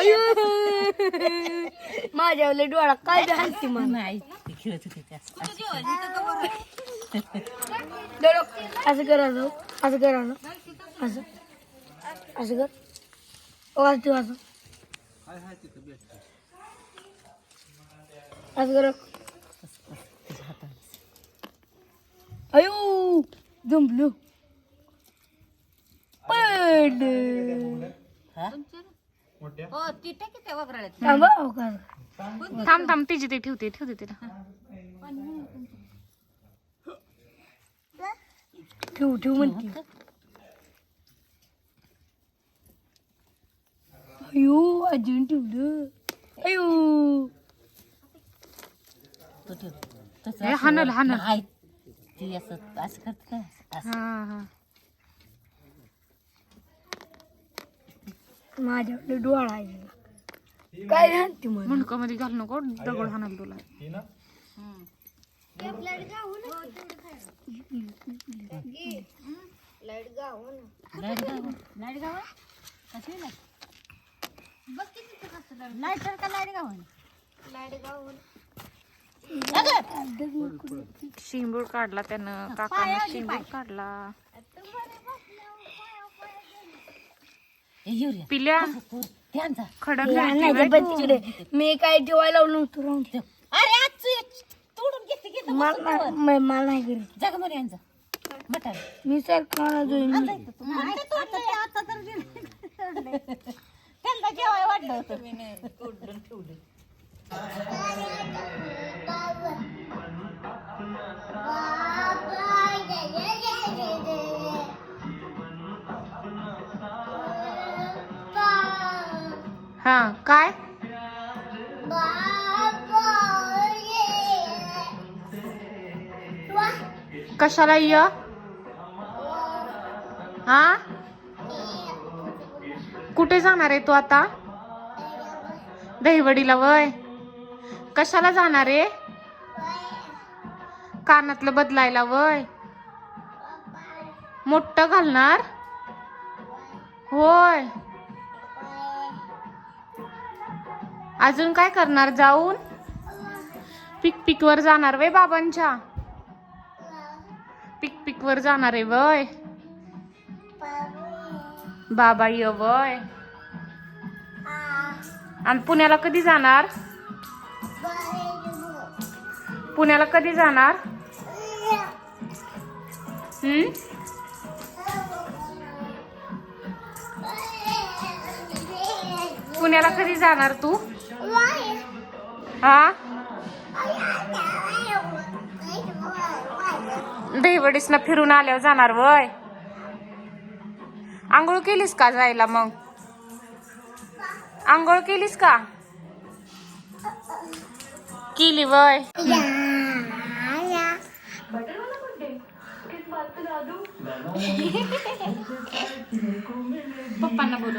माझ्यावले डोळा काय बी हाणते मला. नाही ती खेळत होती त्या. असं करायचं असं करायचं असं असं कर ओ असं ठेव असं असं कर. अयो जंपलो पड. हो? ती टाकी त्या वगराळ्यात थांबा हो का थांब थांब तिची ते ठेवते ठेवते तिला. ठेव ठेव म्हणते. अयो अजून ठेवलं. अयो. तो ठेव तसं हे असं हाणल, वर- हाणल. नाही ती असं असं करत काय असं हा हा. माझ्याकडे डोळा आहे काय मला मुंडका मध्ये घाल नको दगड हाणाल तुला. लाइट गाव गाव शिंबूड काढला त्यानं काकानं शिंबूड काढला. युरिया पिल्या? त्यांचा मी काय ठेवायला लावलं नव्हतं राहून दे. अरे आज तू तोडून घेते घेते मला मला मला नाही करायचं जगमध्ये यांचा मटार मी सर खाणार जाईन त्यांना जेवाय वाटलं होतं. तोडून ठेवलं हा काय? कशाला य? हा? कुठे जाणार आहे तू आता? दहीवडीला वय? कशाला जाणार आहे? कानातलं बदलायला वय? मोठं घालणार? होय. अजून काय करणार? जाऊन? पिक पिक वर जाणार वे बाबांच्या? पिक पिक वर जाणार आहे वय. बाबा य वय. आणि पुण्याला कधी जाणार? पुण्याला कधी जाणार? हम्म? पुण्याला कधी जाणार तू? हा? दहीवडीसनं फिरून आल्यावर जाणार वय? आंघोळ केलीस का जायला मग? आंघोळ केलीस का? केली वय. पप्पांना बोलू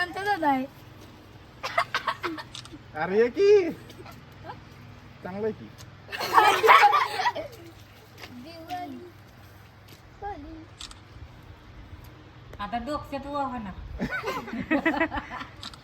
कोणता दादा आहे. अरे ये की. चांगलं आहे की. आता डोक्यात वाहना